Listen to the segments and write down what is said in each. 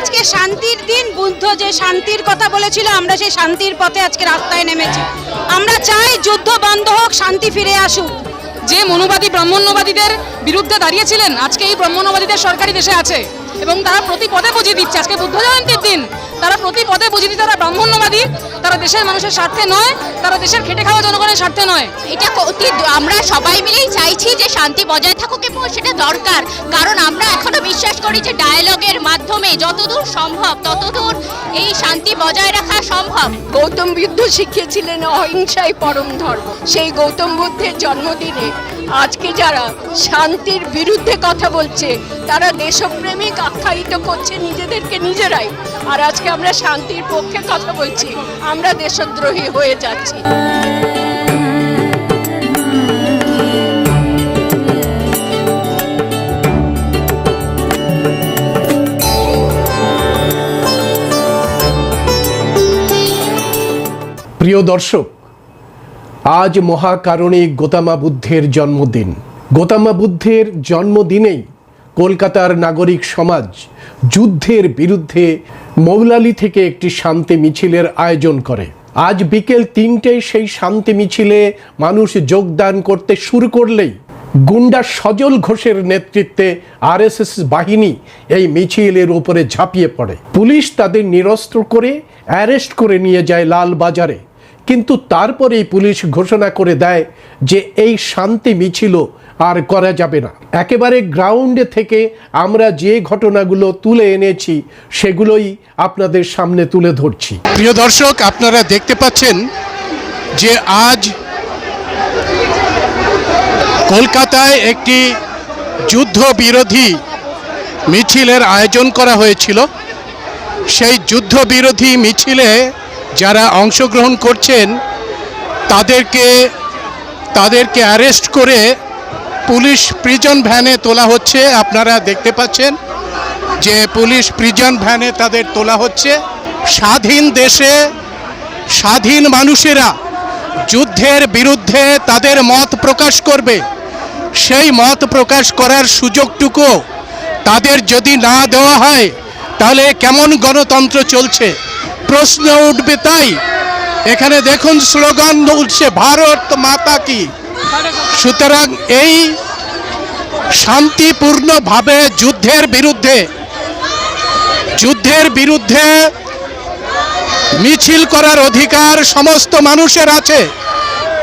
আজকে শান্তির দিন, বুদ্ধ যে শান্তির কথা বলেছিল, আমরা সেই শান্তির পথে আজকে রাস্তায় নেমেছি। আমরা চাই যুদ্ধ বন্ধ হোক, শান্তি ফিরে আসুক। যে মনুবাদী, ব্রাহ্মণ্যবাদীদের বিরুদ্ধে দাঁড়িয়েছিলেন, আজকে এই ব্রাহ্মণ্যবাদীদের সরকারি দেশে আছে এবং তারা প্রতি পদে বুঝিয়ে দিচ্ছে। আজকে বুদ্ধ জয়ন্তীর দিন তারা প্রতি পদে বুঝিয়ে দিচ্ছে তারা ব্রাহ্মণ্যবাদী। তারা দেশের মানুষের স্বার্থে নয় তারা দেশের খেটে খাওয়া জনগণের স্বার্থে নয়। এটা অতি আমরা সবাই মিলেই চাইছি যে শান্তি বজায় থাকুক এবং সেটা দরকার। কারণ আমরা এখনও বিশ্বাস করি যে ডায়ালগের মাধ্যমে যতদূর সম্ভব ততদূর এই শান্তি বজায় রাখা সম্ভব। গৌতম বুদ্ধ শিখিয়েছিলেন অহিংসাই পরম ধর্ম। সেই গৌতম বুদ্ধের জন্মদিনে আজকে যারা শান্তির বিরুদ্ধে কথা বলছে তারা দেশপ্রেমিক আখ্যায়িত করছে নিজেদেরকে নিজেরাই। আর আজকে আমরা শান্তির পক্ষে কথা বলছি। আমরা দেশদ্রোহী হয়ে যাচ্ছি। প্রিয় দর্শক, আজ মহাকারণে গোতামা বুদ্ধের জন্মদিন। গোতামা বুদ্ধের জন্মদিনেই কলকাতার নাগরিক সমাজ যুদ্ধের বিরুদ্ধে মৌলালি থেকে একটি শান্তি মিছিলের আয়োজন করে। আজ বিকেল তিনটেয় সেই শান্তি মিছিলে মানুষ যোগদান করতে শুরু করলেই গুন্ডা সজল ঘোষের নেতৃত্বে আরএসএস বাহিনী এই মিছিলের উপরে ঝাঁপিয়ে পড়ে। পুলিশ তাদের নিরস্ত্র করে অ্যারেস্ট করে নিয়ে যায় লাল বাজারে কিন্তু তারপরেই পুলিশ ঘোষণা করে দেয় যে এই শান্তি মিছিল আর করা যাবে না। একেবারে গ্রাউন্ডে থেকে আমরা যে ঘটনাগুলো তুলে এনেছি, সেগুলোই আপনাদের সামনে তুলে ধরছি। প্রিয় দর্শক, আপনারা দেখতে পাচ্ছেন যে আজ কলকাতায় একটি যুদ্ধ বিরোধী মিছিলের আয়োজন করা হয়েছিল। সেই যুদ্ধ বিরোধী মিছিলে যারা অংশগ্রহণ করছেন, তাদেরকে তাদেরকে অ্যারেস্ট করে পুলিশ প্রিজন ভ্যানে তোলা হচ্ছে। আপনারা দেখতে পাচ্ছেন যে পুলিশ প্রিজন ভ্যানে তাদের তোলা হচ্ছে। স্বাধীন দেশে স্বাধীন মানুষেরা যুদ্ধের বিরুদ্ধে তাদের মত প্রকাশ করবে। সেই মত প্রকাশ করার সুযোগটুকু তাদের যদি না দেওয়া হয়, তাহলে কেমন গণতন্ত্র চলছে? প্রশ্ন উঠবে তাই। এখানে দেখুন স্লোগান উঠছে, ভারত মাতা কি? সুতরাং এই শান্তিপূর্ণভাবে যুদ্ধের বিরুদ্ধে যুদ্ধের বিরুদ্ধে মিছিল করার অধিকার সমস্ত মানুষের আছে,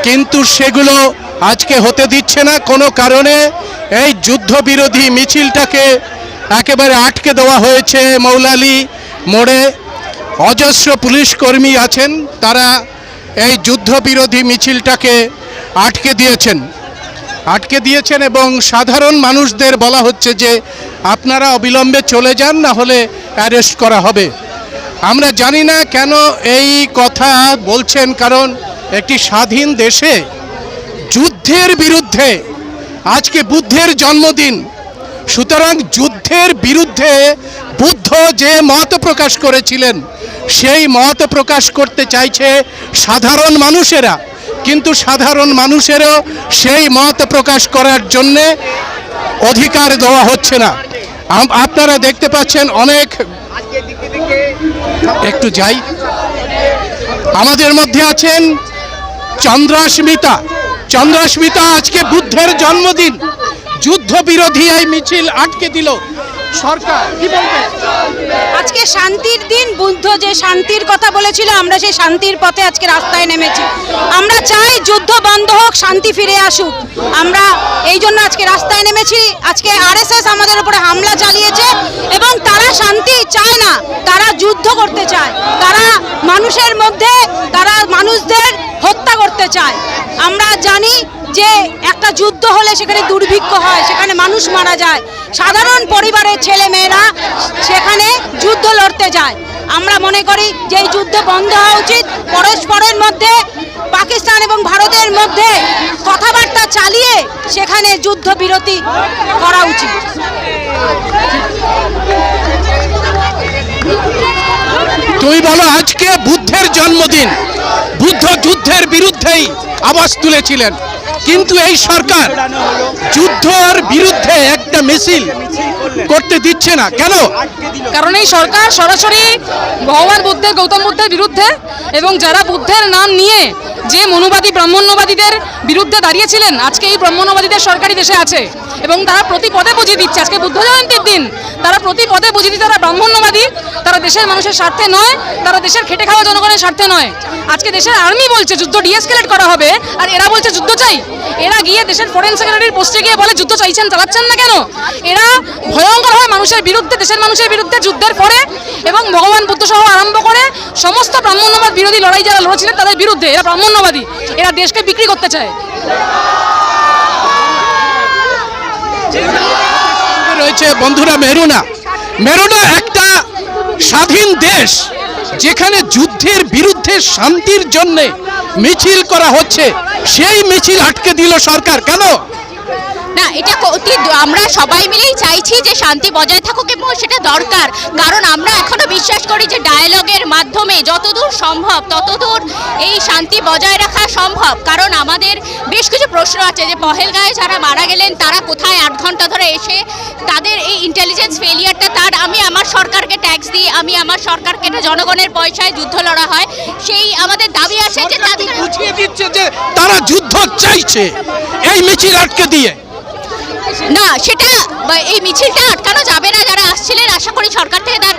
কিন্তু সেগুলো আজকে হতে দিচ্ছে না। কোনো কারণে এই যুদ্ধবিরোধী মিছিলটাকে একেবারে আটকে দেওয়া হয়েছে মৌলালি মোড়ে। অজস্র পুলিশ কর্মী আছেন, তারা এই যুদ্ধবিরোধী মিছিলটাকে আটকে দিয়েছেন। আটকে দিয়েছেন এবং সাধারণ মানুষদের বলা হচ্ছে যে আপনারা অবিলম্বে চলে যান, না হলে অ্যারেস্ট করা হবে। আমরা জানি না কেন এই কথা বলছেন, কারণ একটি স্বাধীন দেশে যুদ্ধের বিরুদ্ধে, আজকে বুদ্ধের জন্মদিন, সুতরাং যুদ্ধের বিরুদ্ধে বুদ্ধ যে মত প্রকাশ করেছিলেন, সেই মত প্রকাশ করতে চাইছে সাধারণ মানুষেরা। কিন্তু সাধারণ মানুষেরও সেই মত প্রকাশ করার জন্যে অধিকার দেওয়া হচ্ছে না। আপনারা দেখতে পাচ্ছেন অনেক একটু যাই। আমাদের মধ্যে আছেন চন্দ্রাস্মিতা। চন্দ্রাস্মিতা আজকে বুদ্ধের জন্মদিন। যুদ্ধ বিরোধী এই মিছিল আটকে দিল। সরকার, কি বলবেন আজকে শান্তির দিন, বুদ্ধ যে শান্তির কথা বলেছিল, আমরা সেই শান্তির পথে আজকে রাস্তায় নেমেছি। আমরা চাই যুদ্ধ বন্ধ হোক, শান্তি ফিরে আসুক। আমরা এই জন্য আজকে রাস্তায় নেমেছি। আজকে আরএসএস আমাদের উপরে হামলা চালিয়েছে এবং তারা শান্তি চায় না। তারা যুদ্ধ করতে চায়। তারা মানুষের মধ্যে, তারা মানুষদের হত্যা করতে চায়। আমরা জানি যে একটা যুদ্ধ হলে সেখানে দুর্ভিক্ষ হয়, সেখানে মানুষ মারা যায়। সাধারণ পরিবারের ছেলে মেয়েরা সেখানে যুদ্ধ লড়তে যায়। আমরা মনে করি যে এই যুদ্ধ বন্ধ হওয়া উচিত। পরস্পরের মধ্যে, পাকিস্তান এবং ভারতের মধ্যে কথাবার্তা চালিয়ে সেখানে যুদ্ধ বিরতি করা উচিত। তুই বলো আজকে বুদ্ধের জন্মদিন। বুদ্ধ যুদ্ধের বিরুদ্ধেই আওয়াজ তুলেছিলেন। কিন্তু এই সরকার যুদ্ধর বিরুদ্ধে একটা মিছিল করতে দিচ্ছে না। কেন? কারণ এই সরকার সরাসরি ভগবান বুদ্ধের, গৌতম বুদ্ধের বিরুদ্ধে এবং যারা বুদ্ধের নাম নিয়ে যে মনুবাদী, ব্রাহ্মণ্যবাদীদের বিরুদ্ধে দাঁড়িয়েছিলেন, আজকে এই ব্রাহ্মণ্যবাদীদের সরকারি দেশে আছে এবং তারা প্রতি পদে বুঝিয়ে দিচ্ছে। আজকে বুদ্ধ জয়ন্তীর দিন, তারা প্রতি পদে বুঝিয়ে দিচ্ছে, তারা ব্রাহ্মণ্যবাদী, তারা দেশের মানুষের স্বার্থে নয়, তারা দেশের খেটে খাওয়া জনগণের স্বার্থে নয়। আজকে দেশের আর্মি বলছে, যুদ্ধ ডিএসকেলেট করা হবে। আর এরা বলছে যুদ্ধ চাই। এরা গিয়ে দেশের ফরেন সেক্রেটারির পোস্টে গিয়ে বলে, যুদ্ধ চাইছেন, চালাচ্ছেন না কেন? এরা ভয়ঙ্কর হয় মানুষের বিরুদ্ধে, দেশের মানুষের বিরুদ্ধে যুদ্ধের পরে এবং ভগবান বুদ্ধ সহ আরম্ভ করে সমস্ত ব্রাহ্মণ্যবাদ বিরোধী লড়াই যারা লড়েছিলেন তাদের বিরুদ্ধে, এরা ব্রাহ্মণ্যবাদী। এরা দেশকে বিক্রি করতে চায়। রয়েছে বন্ধুরা মেরুনা। মেরুনা একটা স্বাধীন দেশ। যেখানে যুদ্ধের বিরুদ্ধে শান্তির জন্যে মিছিল করা হচ্ছে সেই মিছিল আটকে দিল সরকার। কেন? না এটা অতি আমরা সবাই মিলেই চাইছি যে শান্তি বজায় থাকুক এবং সেটা দরকার। কারণ আমরা এখনও বিশ্বাস করি যে ডায়ালগের মাধ্যমে যতদূর সম্ভব ততদূর এই শান্তি বজায় রাখা সম্ভব। কারণ আমাদের বেশ কিছু প্রশ্ন আছে যে পহেলগাঁয়ে যারা মারা গেলেন তারা কোথায় আট ঘণ্টা ধরে এসে তাদের এই ইন্টেলিজেন্স ফেলিয়ারটা তার? আমি আমার সরকারকে ট্যাক্স দিই আমি আমার সরকারকে জনগণের পয়সায় যুদ্ধ লড়া হয়। সেই আমাদের দাবি আছে যে তাদের বুঝিয়ে দিচ্ছে যে তারা যুদ্ধ চাইছে। এই মিছিল আটকে দিয়ে। না, সেটা এই মিছিলটা আটকানো যাবে না। যারা আসছিলেন, আশা করি সরকার থেকে তার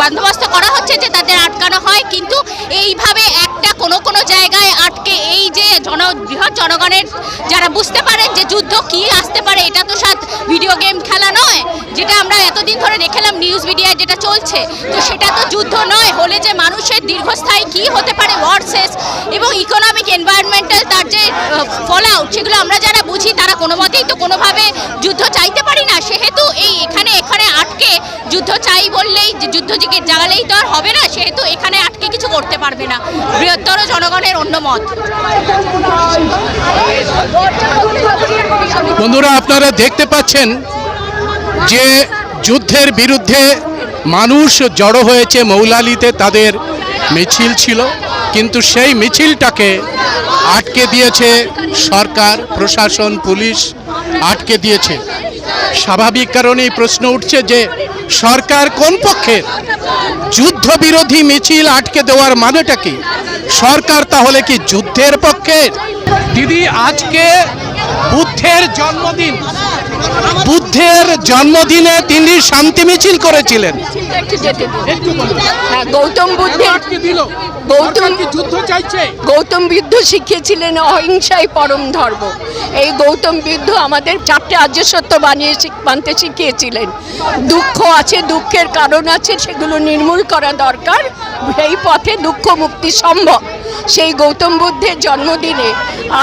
বন্দোবস্ত করা হচ্ছে যে তাদের আটকানো হয়। কিন্তু এইভাবে একটা কোনো কোনো জায়গায় আটকে এই যে জন, বৃহৎ জনগণের যারা বুঝতে পারেন যে যুদ্ধ কি আসতে পারে, এটা তো সাথ ভিডিও গেম খেলা নয়। যেটা আমরা এতদিন ধরে দেখলাম নিউজ মিডিয়ায় যেটা চলছে। তো সেটা তো যুদ্ধ নয়। হলে যে মানুষের দীর্ঘস্থায়ী কি হতে পারে ওয়ার শেষ এবং ইকোনমিক এনভায়রনমেন্টাল তার যে ফল আউট সেগুলো আমরা যারা বুঝি তারা কোনো মতেই তো কোনোভাবে যুদ্ধ চাইতে পারি না। সেহেতু এই এখানে এখানে আটকে যুদ্ধ চাই বললেই, যুদ্ধ জিকে জাগালেই তো আর হবে না, সেহেতু এখানে আটকে কিছু করতে পারবে না। বৃহত্তর জনগণের অন্য মত। বন্ধুরা, আপনারা দেখতে পাচ্ছেন যে যুদ্ধের বিরুদ্ধে মানুষ জড়ো হয়েছে। মৌলালিতে তাদের মিছিল ছিল। কিন্তু সেই মিছিলটাকে আটকে দিয়েছে সরকার, প্রশাসন, পুলিশ আটকে দিয়েছে। স্বাভাবিক কারণেই প্রশ্ন উঠছে যে সরকার কোন পক্ষের যুদ্ধবিরোধী মিছিল আটকে দেওয়ার মানেটা কি? সরকার তাহলে কি যুদ্ধের পক্ষের দিদি, আজকে বুদ্ধের জন্মদিন। বুদ্ধের জন্মদিনে তিনি শান্তি মিছিল করেছিলেন। হ্যাঁ, গৌতম বুদ্ধের গৌতম যুদ্ধ চাইছে। গৌতম বুদ্ধ শিখিয়েছিলেন অহিংসাই পরম ধর্ম। এই গৌতম বুদ্ধ আমাদের চারটে আর্য সত্য বানিয়ে শিখ- মানতে শিখিয়েছিলেন। দুঃখ আছে দুঃখের কারণ আছে সেগুলো নির্মূল করা দরকার। এই পথে দুঃখ মুক্তি সম্ভব। সেই গৌতম বুদ্ধের জন্মদিনে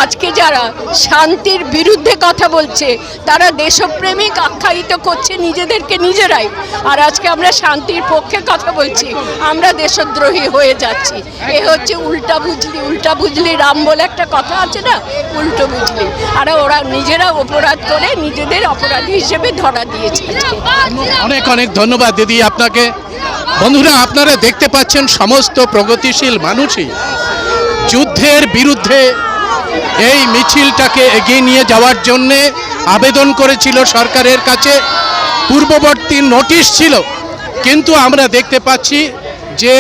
আজকে যারা শান্তির বিরুদ্ধে কথা বলছে, তারা দেশপ্রেমিক আখ্যায়িত করছে নিজেদেরকে নিজেরাই। আর আজকে আমরা শান্তির পক্ষে কথা বলছি, আমরা দেশদ্রোহী হয়ে যাচ্ছি। এ হচ্ছে উল্টা বুঝলি উল্টা বুঝলি রাম বলে একটা কথা আছে না? উল্টো বুঝলি। আর ওরা নিজেরা অপরাধ করে নিজেদের অপরাধী হিসেবে ধরা দিয়েছে অনেক অনেক ধন্যবাদ দিদি আপনাকে। বন্ধুরা, আপনারা দেখতে পাচ্ছেন সমস্ত প্রগতিশীল মানুষই। যুদ্ধের বিরুদ্ধে এই মিছিলটাকে এগিয়ে নিয়ে যাওয়ার জন্যে আবেদন করেছিল সরকারের কাছে। পূর্ববর্তী নোটিশ ছিল, কিন্তু আমরা দেখতে পাচ্ছি যে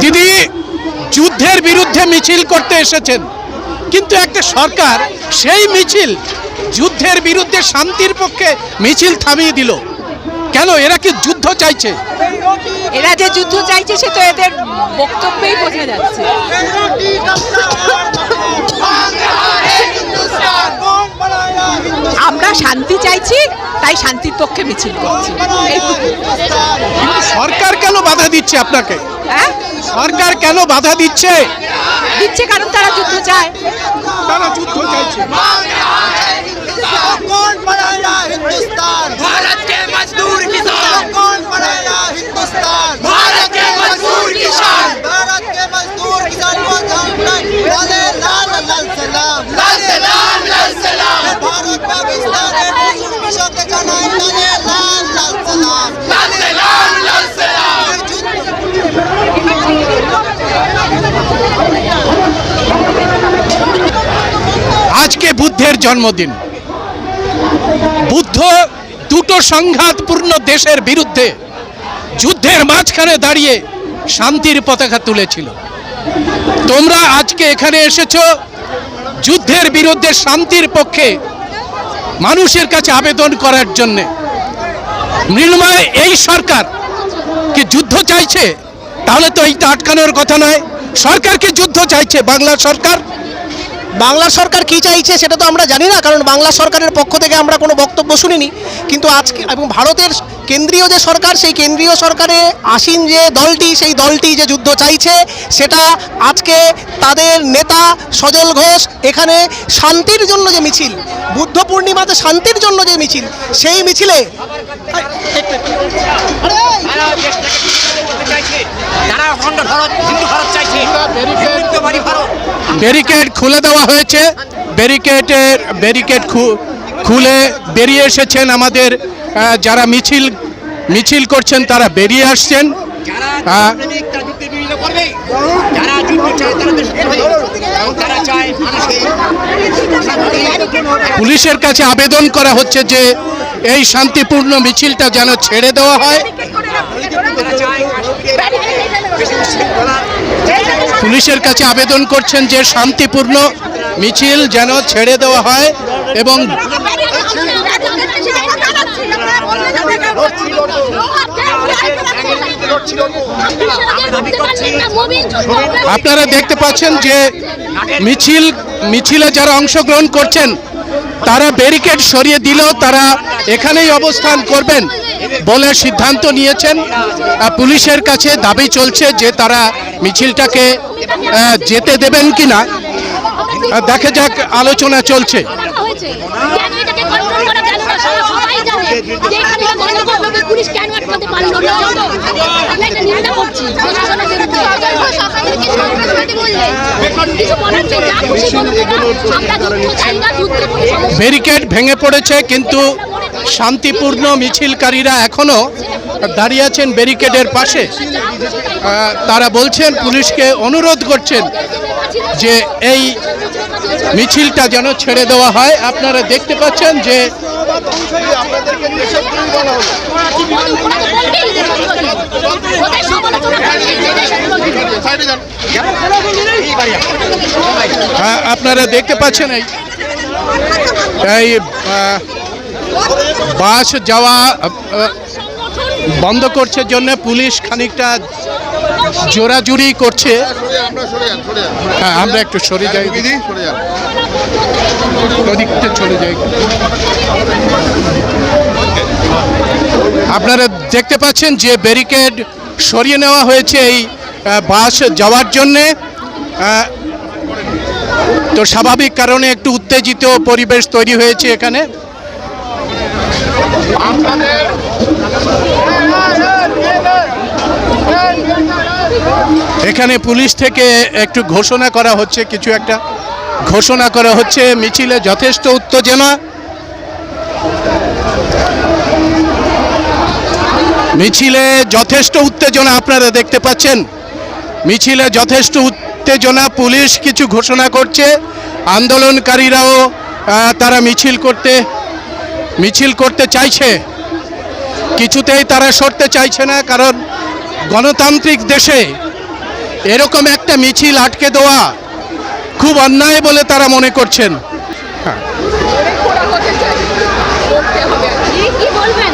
দিদি যুদ্ধের বিরুদ্ধে মিছিল করতে এসেছেন। কিন্তু একটা সরকার সেই মিছিল যুদ্ধের বিরুদ্ধে শান্তির পক্ষে মিছিল থামিয়ে দিল কেন এরা কি যুদ্ধ চাইছে এরা যে যুদ্ধ চাইছে সে তো এদের বক্তব্যেই বোঝা যাচ্ছে আমরা শান্তি চাইছি তাই শান্তির পক্ষে মিছিল করছি এইটুকু। সরকার কেন বাধা দিচ্ছে আপনাকে হ্যাঁ সরকার কেন বাধা দিচ্ছে দিচ্ছে কারণ তারা যুদ্ধ চায় তারা যুদ্ধ চাইছে कौन बनाएगा हिंदुस्तान भारत के मजदूर বুদ্ধের জন্মদিন। বুদ্ধ দুটো সংঘাতপূর্ণ দেশের বিরুদ্ধে যুদ্ধের মাঝখানে দাঁড়িয়ে শান্তির পতাকা তুলেছিল। তোমরা আজকে এখানে এসেছ, যুদ্ধের বিরুদ্ধে শান্তির পক্ষে মানুষের কাছে আবেদন করার জন্যে। মৃন্ময়, এই সরকার কি যুদ্ধ চাইছে? তাহলে তো এইটা আটকানোর কথা নয়। সরকার কি যুদ্ধ চাইছে? বাংলা সরকার? বাংলা সরকার কি চাইছে সেটা তো আমরা জানি না কারণ বাংলা সরকারের পক্ষ থেকে আমরা কোনো বক্তব্য শুনিনি কিন্তু আজকে এবং ভারতের কেন্দ্রীয় যে সরকার সেই কেন্দ্রীয় সরকারে আসীন যে দলটি সেই দলটি যে যুদ্ধ চাইছে সেটা আজকে তাদের নেতা সজল ঘোষ এখানে শান্তির জন্য যে মিছিল বুদ্ধ পূর্ণিমাতে শান্তির জন্য যে মিছিল সেই মিছিলে ব্যারিকেড খুলে দেওয়া হয়েছে। ব্যারিকেডের ব্যারিকেড খুলে বেরিয়ে এসেছেন আমাদের যারা মিছিল মিছিল করছেন তারা বেরিয়ে আসছেন। পুলিশের কাছে আবেদন করা হচ্ছে যে এই শান্তিপূর্ণ মিছিলটা যেন ছেড়ে দেওয়া হয়। পুলিশের কাছে আবেদন করছেন যে শান্তিপূর্ণ মিছিল যেন ছেড়ে দেওয়া হয় এবং আপনারা দেখতে পাচ্ছেন যে মিছিল মিছিলে যারা অংশগ্রহণ করছেন তারা ব্যারিকেড সরিয়ে দিলেও তারা এখানেই অবস্থান করবেন বলে সিদ্ধান্ত নিয়েছেন। পুলিশের কাছে দাবি চলছে যে তারা মিছিলটাকে যেতে দেবেন কি না দেখা যাক, আলোচনা চলছে। ব্যারিকেড ভেঙে পড়েছে, কিন্তু শান্তিপূর্ণ মিছিলকারীরা এখনও দাঁড়িয়ে আছেন ব্যারিকেডের পাশে। তারা বলছেন, পুলিশকে অনুরোধ করছেন যে এই মিছিলটা যেন ছেড়ে দেওয়া হয়। আপনারা দেখতে পাচ্ছেন যে ওদের সমালোচনা করছে যে আপনারা দেখতে পাচ্ছেন এই বাস যাওয়া বন্ধ করছে জন্য পুলিশ খানিকটা জোরাজুরি করছে। হ্যাঁ আমরা একটু সরে যাই। ওদিকটা চলে যাই। আপনারা দেখতে পাচ্ছেন যে ব্যারিকেড সরিয়ে নেওয়া হয়েছে এই বাস যাওয়ার জন্যে। তো স্বাভাবিক কারণে একটু উত্তেজিত পরিবেশ তৈরি হয়েছে এখানে। এখানে পুলিশ থেকে একটু ঘোষণা করা হচ্ছে, কিছু একটা ঘোষণা করা হচ্ছে। মিছিলে যথেষ্ট উত্তেজনা। মিছিলে যথেষ্ট উত্তেজনা আপনারা দেখতে পাচ্ছেন। মিছিলে যথেষ্ট উত্তেজনা, পুলিশ কিছু ঘোষণা করছে। আন্দোলনকারীরাও তারা মিছিল করতে মিছিল করতে চাইছে। কিছুতেই তারা সরতে চাইছে না, কারণ গণতান্ত্রিক দেশে এরকম একটা মিছিল আটকে দেওয়া খুব অন্যায় বলে তারা মনে করছেন। কি বলবেন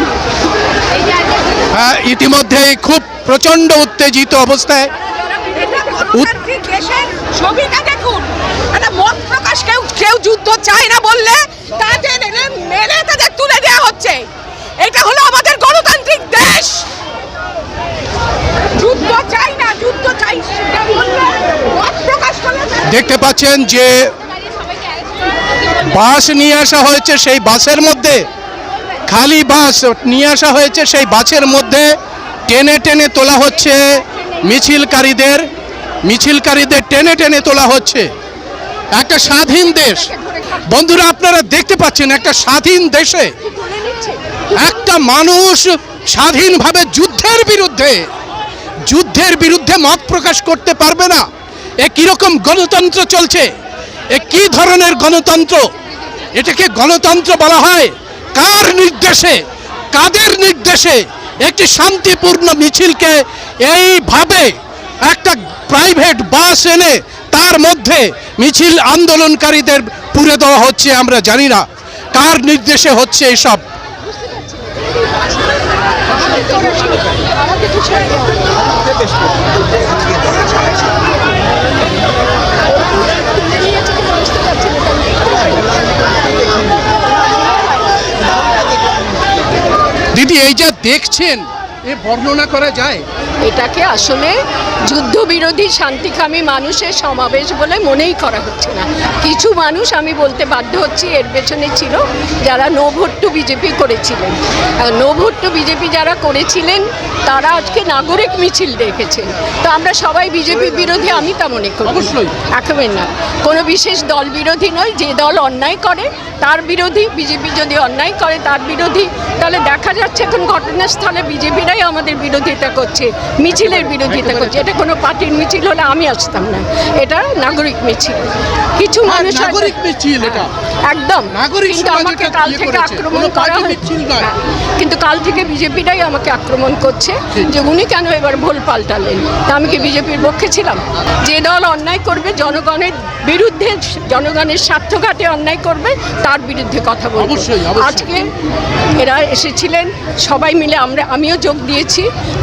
এই যে আজকে আহ, ইতিমধ্যেই খুব প্রচণ্ড উত্তেজিত অবস্থায়। কেউ যুদ্ধ চায় না বললে তাদের এনে মেরে তাদের তুলে দেওয়া হচ্ছে দেখতে পাচ্ছেন যে বাস নিয়ে আসা হয়েছে সেই বাসের মধ্যে। খালি বাস নিয়ে আসা হয়েছে সেই বাসের মধ্যে। টেনে টেনে তোলা হচ্ছে মিছিলকারীদের। মিছিলকারীদের টেনে টেনে তোলা হচ্ছে। একটা স্বাধীন দেশ। বন্ধুরা, আপনারা দেখতে পাচ্ছেন একটা স্বাধীন দেশে একটা মানুষ স্বাধীনভাবে যুদ্ধের বিরুদ্ধে যুদ্ধের বিরুদ্ধে মত প্রকাশ করতে পারবে না। এ কীরকম গণতন্ত্র চলছে? এ কি ধরনের গণতন্ত্র? এটাকে গণতন্ত্র বলা হয় কার নির্দেশে? কাদের নির্দেশে? একটি শান্তিপূর্ণ মিছিলকে এইভাবে একটা প্রাইভেট বাস এনে তার মধ্যে মিছিল আন্দোলনকারীদের পুরে দেওয়া হচ্ছে আমরা জানি না। কার নির্দেশে হচ্ছে এসব? এই যা দেখছেন এ বর্ণনা করা যায়? এটাকে আসলে যুদ্ধবিরোধী শান্তিকামী মানুষের সমাবেশ বলে মনেই করা হচ্ছে না। কিছু মানুষ আমি বলতে বাধ্য হচ্ছি এর পেছনে ছিল যারা নো ভোট টু বিজেপি করেছিলেন। নো ভোট টু বিজেপি যারা করেছিলেন তারা আজকে নাগরিক মিছিল দেখেছেন। তো আমরা সবাই বিজেপি বিরোধী আমি তা মনে করি। একেবারে না। কোনো বিশেষ দল বিরোধী নয় যে দল অন্যায় করে তার বিরোধী বিজেপি যদি অন্যায় করে তার বিরোধী তাহলে দেখা যাচ্ছে এখন ঘটনাস্থলে বিজেপিরাই আমাদের বিরোধিতা করছে মিছিলের বিরোধিতা করছে। এটা কোনো পার্টির মিছিল হলে আমি আসতাম না এটা নাগরিক মিছিল কিছু মানুষ নাগরিক মিছিল এটা। একদম। কিন্তু আমাকে কাল ইয়ে থেকে আক্রমণ করা হয়। কিন্তু কাল থেকে বিজেপিরাই আমাকে আক্রমণ করছে যে উনি কেন এবার ভুল পাল্টালেন? তা আমি কি বিজেপির পক্ষে ছিলাম? যে দল অন্যায় করবে জনগণের বিরুদ্ধে জনগণের স্বার্থঘাতে অন্যায় করবে তার বিরুদ্ধে কথা বলব। আজকে এরা এসেছিলেন সবাই মিলে আমরা আমিও যোগ দিয়েছি।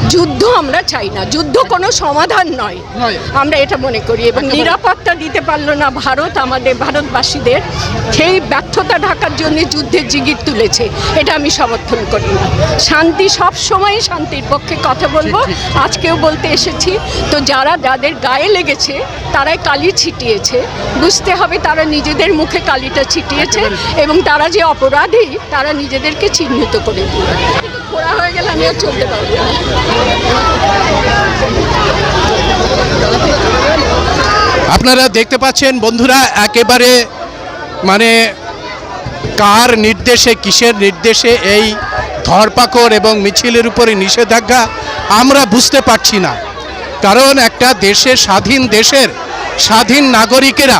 যুদ্ধ আমরা চাই না। যুদ্ধ কোনো সমাধান নয়। আমরা এটা মনে করি। এবং নিরাপত্তা দিতে পারল না ভারত আমাদের ভারতবাসীদের। সেই ব্যর্থতা ঢাকার জন্য যুদ্ধের জিগির তুলেছে। এটা আমি সমর্থন করি না। শান্তি সব সময় শান্তির পক্ষে কথা বলব। আজকেও বলতে এসেছি তো যারা যাদের গায়ে লেগেছে তারাই কালি ছিটিয়েছে। বুঝতে হবে তারা নিজেদের মুখে কালিটা ছিটিয়েছে এবং তারা যে অপরাধী তারা নিজেদেরকে চিহ্নিত করে দিল খোড়া হয়ে গেলে আমি আর চলতে পারব না। আপনারা দেখতে পাচ্ছেন বন্ধুরা একেবারে মানে কার নির্দেশে, কিসের নির্দেশে এই ধরপাকড় এবং মিছিলের উপরে নিষেধাজ্ঞা আমরা বুঝতে পারছি না। কারণ একটা দেশের স্বাধীন দেশের স্বাধীন নাগরিকেরা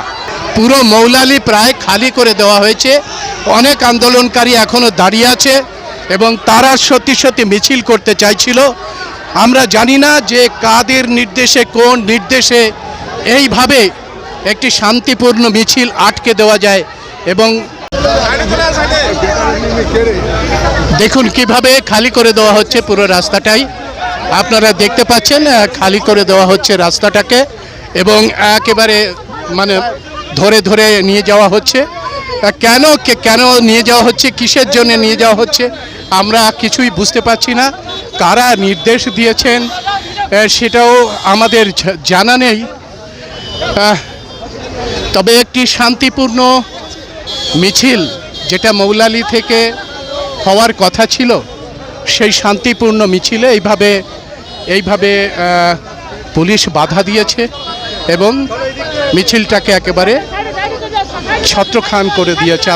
পুরো মৌলালি প্রায় খালি করে দেওয়া হয়েছে। অনেক আন্দোলনকারী এখনও দাঁড়িয়ে আছে এবং তারা সত্যি সত্যি মিছিল করতে চাইছিল। আমরা জানি না যে কাদের নির্দেশে, কোন নির্দেশে এইভাবে একটি শান্তিপূর্ণ মিছিল আটকে দেওয়া যায় এবং দেখুন কীভাবে খালি করে দেওয়া হচ্ছে পুরো রাস্তাটাই। আপনারা দেখতে পাচ্ছেন খালি করে দেওয়া হচ্ছে রাস্তাটাকে এবং একেবারে মানে ধরে ধরে নিয়ে যাওয়া হচ্ছে। কেন কেন নিয়ে যাওয়া হচ্ছে, কিসের জন্য নিয়ে যাওয়া হচ্ছে, আমরা কিছুই বুঝতে পারছি না। কারা নির্দেশ দিয়েছেন সেটাও আমাদের জানা নেই। তবে একটি শান্তিপূর্ণ মিছিল যেটা মৌলালি থেকে হওয়ার কথা ছিল, সেই শান্তিপূর্ণ মিছিলে এইভাবে এইভাবে পুলিশ বাধা দিয়েছে এবং মিছিলটাকে একেবারে ছত্রখান করে দিয়েছে।